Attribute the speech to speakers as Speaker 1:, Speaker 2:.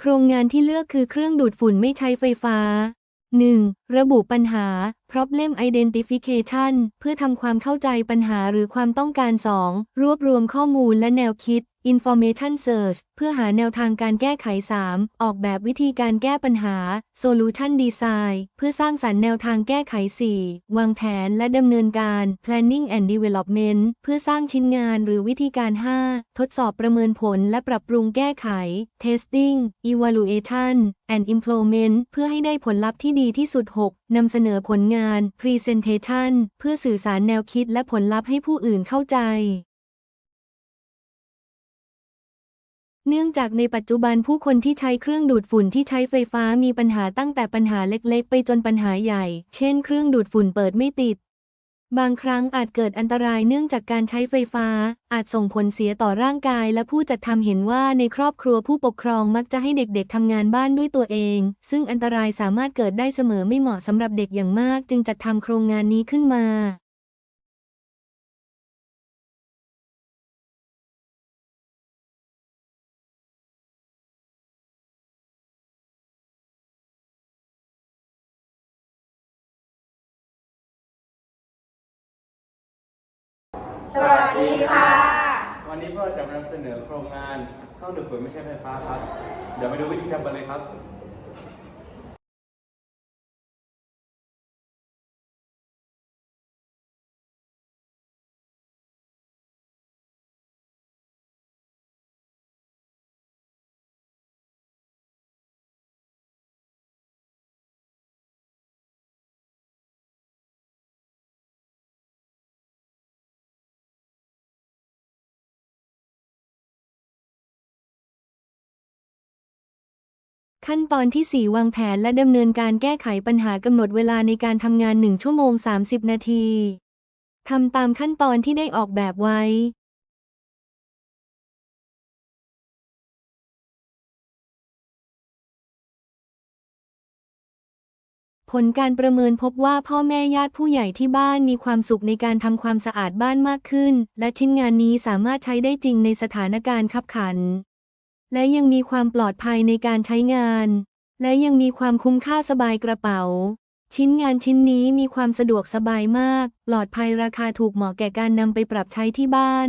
Speaker 1: โครงงานที่เลือกคือเครื่องดูดฝุ่นไม่ใช้ไฟฟ้า 1. ระบุปัญหา problem identification เพื่อทำความเข้าใจปัญหาหรือความต้องการ 2. รวบรวมข้อมูลและแนวคิด information search เพื่อหาแนวทางการแก้ไข 3. ออกแบบวิธีการแก้ปัญหา solution design เพื่อสร้างสรรค์แนวทางแก้ไข 4. วางแผนและดำเนินการ planning and development เพื่อสร้างชิ้นงานหรือวิธีการ 5. ทดสอบประเมินผลและปรับปรุงแก้ไข testing evaluation and implement เพื่อให้ได้ผลลัพธ์ที่ดีที่สุด 6. นำเสนอผลงาน presentation เพื่อสื่อสารแนวคิดและผลลัพธ์ให้ผู้อื่นเข้าใจ เนื่องจากในปัจจุบันผู้คนที่ใช้เครื่องดูดฝุ่นที่ใช้ไฟฟ้ามีปัญหาตั้งแต่ปัญหาเล็กๆ ไปจนปัญหาใหญ่ เช่น เครื่องดูดฝุ่นเปิดไม่ติด บางครั้งอาจเกิดอันตรายเนื่องจากการใช้ไฟฟ้า อาจส่งผลเสียต่อร่างกาย และผู้จัดทำเห็นว่าในครอบครัวผู้ปกครองมักจะให้เด็กๆทำงานบ้านด้วยตัวเอง ซึ่งอันตรายสามารถเกิดได้เสมอไม่เหมาะสำหรับเด็กอย่างมาก จึงจัดทำโครงงานนี้ขึ้นมา
Speaker 2: วัสดีค่ะ
Speaker 3: วันนี้พวกเราจะมานำเสนอโครงงานเข้าดูดฝุ่นไม่ใช่ไฟฟ้าครับ เดี๋ยวไปดูวิธีทำกันเลยครับ
Speaker 1: ขั้นตอนที่ 4 วางแผนและดำเนินการแก้ไขปัญหากำหนดเวลาในการทำงาน 1 ชั่วโมง 30 นาทีทำตามขั้นตอนที่ได้ออกแบบไว้ ผลการประเมินพบว่าพ่อแม่ญาติผู้ใหญ่ที่บ้านมีความสุขในการทำความสะอาดบ้านมากขึ้น และชิ้นงานนี้สามารถใช้ได้จริงในสถานการณ์ขับขัน และยังมีความปลอดภัยในการใช้งาน และยังมีความคุ้มค่าสบายกระเป๋า ชิ้นงานชิ้นนี้มีความสะดวกสบายมาก ปลอดภัยราคาถูกเหมาะแก่การนำไปปรับใช้ที่บ้าน